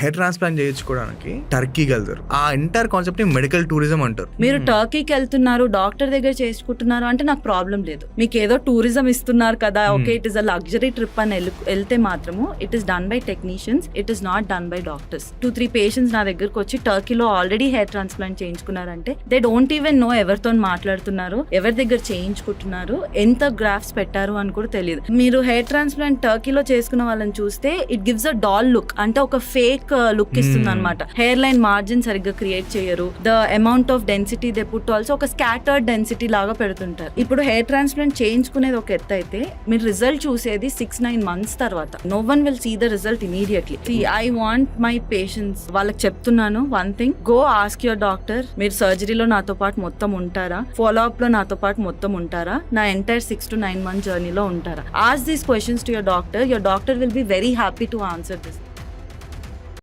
Hair transplant చేయించుకోవడానికి టర్కీకి వెళ్తారు ఆ ఎంటైర్ కాన్సెప్ట్ని మెడికల్ టూరిజం అంటారు. మీరు టర్కీకి వెళ్తున్నారు డాక్టర్ దగ్గర చేసుకుంటున్నారు అంటే నాకు ప్రాబ్లం లేదు. మీకు ఏదో టూరిజం ఇస్తున్నారు కదా okay it is a luxury trip అని వెళ్- వెళ్తే మాత్రము it is done by technicians it is not done by doctors. Two three patients నా దగ్గరకు వచ్చి టర్కీలో ఆల్రెడీ హెయిర్ ట్రాన్స్ప్లాంట్ చేయించుకున్నారంటే దే డోంట్ ఈవెన్ నో ఎవరితో మాట్లాడుతున్నారు ఎవరి దగ్గర చేయించుకుంటున్నారు ఎంత గ్రాఫ్స్ పెట్టారు అని కూడా తెలియదు. మీరు హెయిర్ ట్రాన్స్ప్లాంట్ టర్కీలో చేసుకున్న వాళ్ళని చూస్తే it gives a doll look. అంటే ఒక ఫేక్ లుక్ ఇస్తుంది అనమాట హెయిర్ లైన్ మార్జిన్ సరిగ్గా క్రియేట్ చేయరు. The amount of density they put also ఒక స్కాటర్డ్ డెన్సిటీ లాగా పెడుతుంటారు. ఇప్పుడు హెయిర్ ట్రాన్స్ప్లాంట్ చేయించుకునేది ఒక ఎత్తు అయితే మీరు రిజల్ట్ చూసేది సిక్స్ నైన్ మంత్స్ తర్వాత. No one will see the result immediately I want my patients వాళ్ళకి చెప్తున్నాను one thing go ask your doctor మీరు సర్జరీలో నాతో పాటు మొత్తం ఉంటారా? ఫాలో అప్లో నాతో పాటు మొత్తం ఉంటారా? నా entire six to nine month జర్నీలో ఉంటారా? Ask these questions to your doctor your doctor will be very happy to answer this